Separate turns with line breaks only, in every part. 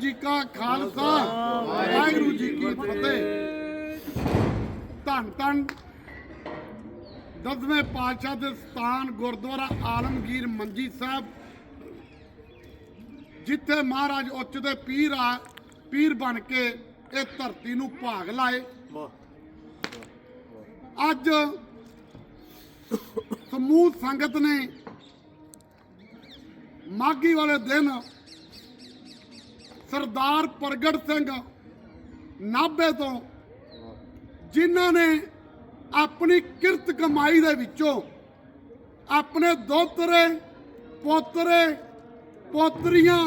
ਜੀ ਕਾ ਖਾਲਸਾ, ਵਾਹਿਗੁਰੂ ਜੀ ਕੀ ਫਤਿਹ। ਧੰਨ ਧੰਨ ਦਸਵੇਂ ਪਾਤਸ਼ਾਹ ਦੇ ਸਥਾਨ ਗੁਰਦੁਆਰਾ ਆਲਮਗੀਰ ਮੰਜੀ ਸਾਹਿਬ, ਜਿੱਥੇ ਮਹਾਰਾਜ ਉੱਚ ਦੇ ਪੀਰ ਆ, ਪੀਰ ਬਣ ਕੇ ਇਹ ਧਰਤੀ ਨੂੰ ਭਾਗ ਲਾਏ। ਅੱਜ ਸਮੂਹ ਸੰਗਤ ਨੇ ਮਾਗੀ ਵਾਲੇ ਦਿਨ ਸਰਦਾਰ ਪ੍ਰਗਟ ਸਿੰਘ ਨਾਭੇ ਤੋਂ, ਜਿਨ੍ਹਾਂ ਨੇ ਆਪਣੀ ਕਿਰਤ ਕਮਾਈ ਦੇ ਵਿੱਚੋਂ ਆਪਣੇ ਦੋਤਰੇ ਪੋਤਰੇ, ਪੋਤਰੀਆਂ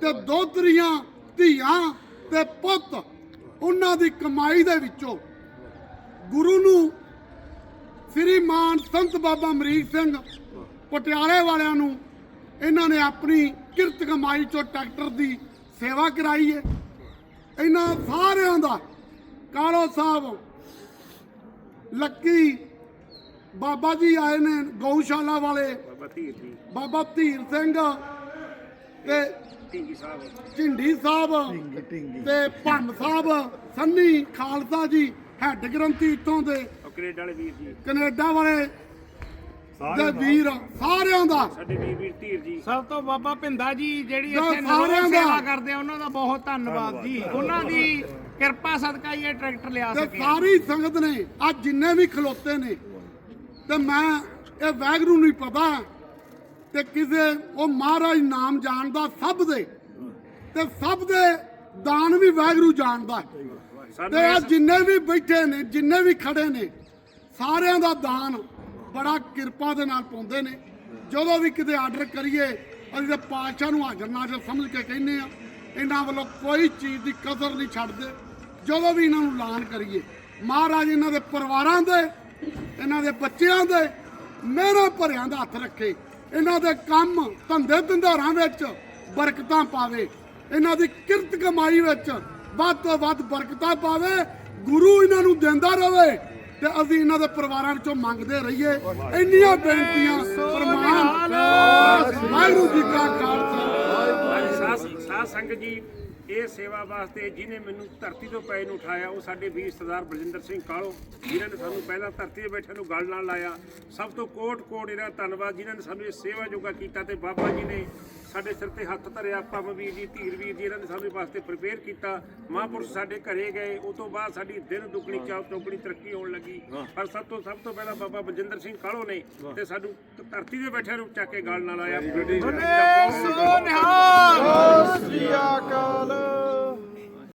ਤੇ ਦੋਤਰੀਆਂ ਧੀਆਂ ਤੇ ਪੁੱਤ ਉਹਨਾਂ ਦੀ ਕਮਾਈ ਦੇ ਵਿੱਚੋਂ ਗੁਰੂ ਨੂੰ ਸ੍ਰੀ ਮਾਨ ਸੰਤ ਬਾਬਾ ਅਮਰੀਕ ਸਿੰਘ ਪਟਿਆਲੇ ਵਾਲਿਆਂ ਨੂੰ ਇਹਨਾਂ ਨੇ ਆਪਣੀ ਕਿਰਤ ਕਮਾਈ ਚੋਂ ਟਰੈਕਟਰ ਦੀ ਸੇਵਾ ਕਰਾਈ ਹੈ ਇਹਨਾਂ ਸਾਰਿਆਂ ਦਾ ਕਾਲੋ ਸਾਹਿਬ ਲੱਕੀ ਬਾਬਾ ਜੀ ਆਏ ਨੇ ਗਊਸ਼ਾਲਾ ਵਾਲੇ।
ਬਾਬਾ ਧੀਰ ਜੀ।
ਬਾਬਾ ਧੀਰ ਸਿੰਘ ਤੇ
ਢੀਂਗੀ ਸਾਹਿਬ।
ਝਿੰਡੀ ਸਾਹਿਬ ਤੇ ਭੰਨ ਸਾਹਿਬ ਸੰਨੀ ਖਾਲਸਾ ਜੀ ਹੈੱਡ ਗ੍ਰੰਥੀ ਇੱਥੋਂ ਦੇ।
ਕੈਨੇਡਾ ਵਾਲੇ ਵੀਰ ਜੀ।
ਕੈਨੇਡਾ ਵਾਲੇ ਦੇ। ਵੀਰ ਸਾਰਿਆਂ ਦਾ।
ਸਾਡੇ ਵੀਰ ਵੀਰ ਧੀਰ ਜੀ।
ਸਭ ਤੋਂ ਬਾਬਾ ਭਿੰਦਾ ਜੀ ਜਿਹੜੀ ਇੱਥੇ
ਸਾਰਿਆਂ ਦਾ-
ਸੇਵਾ ਕਰਦੇ ਆ ਉਹਨਾਂ ਦਾ ਬਹੁਤ ਧੰਨਵਾਦ ਜੀ। ਉਹਨਾਂ ਦੀ ਕਿਰਪਾ ਸਦਕਾ ਹੀ ਇਹ ਟਰੈਕਟਰ ਲਿਆ
ਤੇ
ਸਕੇ।
ਸਾਰੀ ਸੰਗਤ ਨੇ ਅੱਜ ਜਿੰਨੇ ਵੀ ਖਲੋਤੇ ਨੇ ਤੇ ਮੈਂ ਇਹ ਵੈਗਰੂ ਨਹੀਂ ਪਤਾ ਤੇ ਕਿਸੇ ਉਹ ਮਹਾਰਾਜ ਨਾਮ ਜਾਣਦਾ ਸਭ ਦੇ ਤੇ ਸਭ ਦੇ ਦਾਨ ਵੀ ਵੈਗਰੂ ਜਾਣਦਾ ਤੇ ਆ ਜਿੰਨੇ ਵੀ ਬੈਠੇ ਨੇ ਜਿੰਨੇ ਵੀ ਖੜੇ ਨੇ ਸਾਰਿਆਂ ਦਾ ਦਾਨ ਬੜਾ ਕਿਰਪਾ ਦੇ ਨਾਲ ਪਾਉਂਦੇ ਨੇ। ਜਦੋਂ ਵੀ ਕਿਤੇ ਆਰਡਰ ਕਰੀਏ, ਅਸੀਂ ਤੇ ਪਾਤਸ਼ਾਹ ਨੂੰ ਹਾਜ਼ਰ ਨਾਜ਼ਰ ਸਮਝ ਕੇ ਕਹਿੰਦੇ ਆ ਇਹਨਾਂ ਵੱਲੋਂ ਕੋਈ ਚੀਜ਼ ਦੀ ਕਦਰ ਨਹੀਂ ਛੱਡਦੇ। ਜਦੋਂ ਵੀ ਇਹਨਾਂ ਨੂੰ ਐਲਾਨ ਕਰੀਏ, ਮਹਾਰਾਜ ਇਹਨਾਂ ਦੇ ਪਰਿਵਾਰਾਂ ਦੇ, ਇਹਨਾਂ ਦੇ ਬੱਚਿਆਂ ਦੇ, ਮਿਹਰਾਂ ਭਰਿਆਂ ਦਾ ਹੱਥ ਰੱਖੇ। ਇਹਨਾਂ ਦੇ ਕੰਮ ਧੰਦੇ ਧੰਦਾਰਾਂ ਵਿੱਚ ਬਰਕਤਾਂ ਪਾਵੇ। ਇਹਨਾਂ ਦੀ ਕਿਰਤ ਕਮਾਈ ਵਿੱਚ ਵੱਧ ਤੋਂ ਵੱਧ ਬਰਕਤਾਂ ਪਾਵੇ। ਗੁਰੂ ਇਹਨਾਂ ਨੂੰ ਦਿੰਦਾ ਰਹੇ ਤੇ ਅਸੀਂ ਇਹਨਾਂ ਦੇ ਪਰਿਵਾਰਾਂ ਵਿੱਚੋਂ ਮੰਗਦੇ ਰਹੀਏ। ਇੰਨੀਆਂ ਬੇਨਤੀਆਂ, ਫਰਮਾਨ। ਵਾਹਿਗੁਰੂ ਜੀ ਕਾ ਖਾਲਸਾ।
ਵਾਹਿਗੁਰੂ ਸਾਧ ਸਾਧ ਸੰਗਤ ਜੀ ਇਹ ਸੇਵਾ ਵਾਸਤੇ ਜਿਨੇ ਮੈਨੂੰ ਧਰਤੀ ਤੋਂ ਪੈ ਨੂੰ ਉਠਾਇਆ ਉਹ ਸਾਡੇ ਵੀਰ ਸਰਦਾਰ ਬਲਜਿੰਦਰ ਸਿੰਘ ਕਾਲੋ। ਜਿਨ੍ਹਾਂ ਨੇ ਸਾਨੂੰ ਪਹਿਲਾਂ ਧਰਤੀ ਤੇ ਬੈਠੇ ਨੂੰ ਗੱਲ ਨਾਲ ਲਾਇਆ। ਸਭ ਤੋਂ ਕੋਟ ਕੋਟ ਇਹਦਾ ਧੰਨਵਾਦ ਜਿਨ੍ਹਾਂ ਨੇ ਸਾਨੂੰ ਇਹ ਸੇਵਾ ਜੋਗਾ ਕੀਤਾ ਤੇ ਬਾਬਾ ਜੀ ਨੇ ਸਾਡੇ ਸਿਰ ਤੇ ਹੱਥ ਧਰਿਆ ਪਮ ਵੀਰ ਜੀ ਧੀਰ ਵੀਰ ਜੀ ਇਹਨਾਂ ਨੇ ਸਾਨੂੰ ਵਾਸਤੇ ਪ੍ਰਪੇਅਰ ਕੀਤਾ। ਮਹਾਂਪੁਰਸ਼ ਸਾਡੇ ਘਰੇ ਗਏ। ਉਸ ਤੋਂ ਬਾਅਦ ਸਾਡੀ ਦਿਨ ਦੁੱਗਣੀ ਚਾਉ ਚੌਗਣੀ ਤਰੱਕੀ ਹੋਣ ਲੱਗੀ। ਪਰ ਸਭ ਤੋਂ ਸਭ ਤੋਂ ਪਹਿਲਾਂ ਬਾਬਾ ਬਲਜਿੰਦਰ ਸਿੰਘ ਕਾਲੋ ਨੇ ਤੇ ਸਾਨੂੰ ਧਰਤੀ ਤੇ ਬੈਠਿਆਂ ਨੂੰ ਚੱਕ ਕੇ ਗੱਲ ਨਾਲ ਆਇਆ।